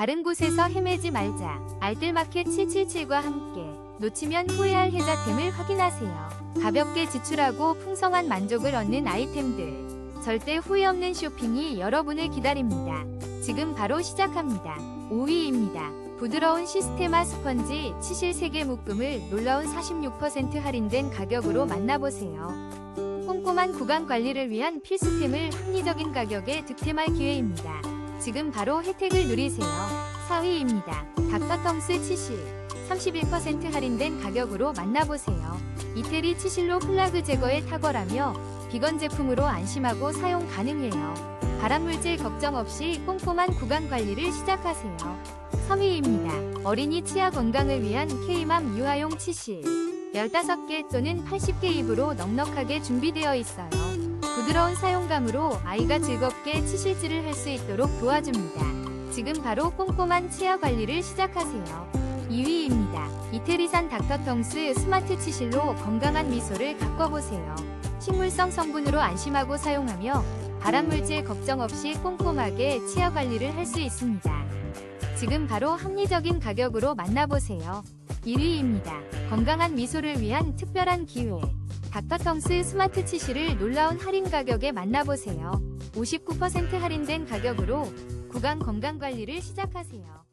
다른 곳에서 헤매지 말자. 알뜰마켓 777과 함께 놓치면 후회할 혜자템을 확인하세요. 가볍게 지출하고 풍성한 만족을 얻는 아이템들. 절대 후회 없는 쇼핑이 여러분을 기다립니다. 지금 바로 시작합니다. 5위입니다. 부드러운 시스테마 스펀지 치실 3개 묶음을 놀라운 46% 할인된 가격으로 만나보세요. 꼼꼼한 구강 관리를 위한 필수템을 합리적인 가격에 득템할 기회입니다. 지금 바로 혜택을 누리세요. 4위입니다. 닥터텅스 치실 31% 할인된 가격으로 만나보세요. 이태리 치실로 플라그 제거에 탁월하며 비건 제품으로 안심하고 사용 가능해요. 발암물질 걱정 없이 꼼꼼한 구강 관리를 시작하세요. 3위입니다. 어린이 치아 건강을 위한 K맘 유아용 치실 15개 또는 80개 입으로 넉넉하게 준비되어 있어요. 부드러운 사용감으로 아이가 즐겁게 치실질을 할 수 있도록 도와줍니다. 지금 바로 꼼꼼한 치아 관리를 시작하세요. 2위입니다. 이태리산 닥터텅스 스마트 치실로 건강한 미소를 가꿔보세요. 식물성 성분으로 안심하고 사용하며 발암물질 걱정 없이 꼼꼼하게 치아 관리를 할 수 있습니다. 지금 바로 합리적인 가격으로 만나보세요. 1위입니다. 건강한 미소를 위한 특별한 기회. 닥터텅스 스마트 치실을 놀라운 할인 가격에 만나보세요. 59% 할인된 가격으로 구강 건강 관리를 시작하세요.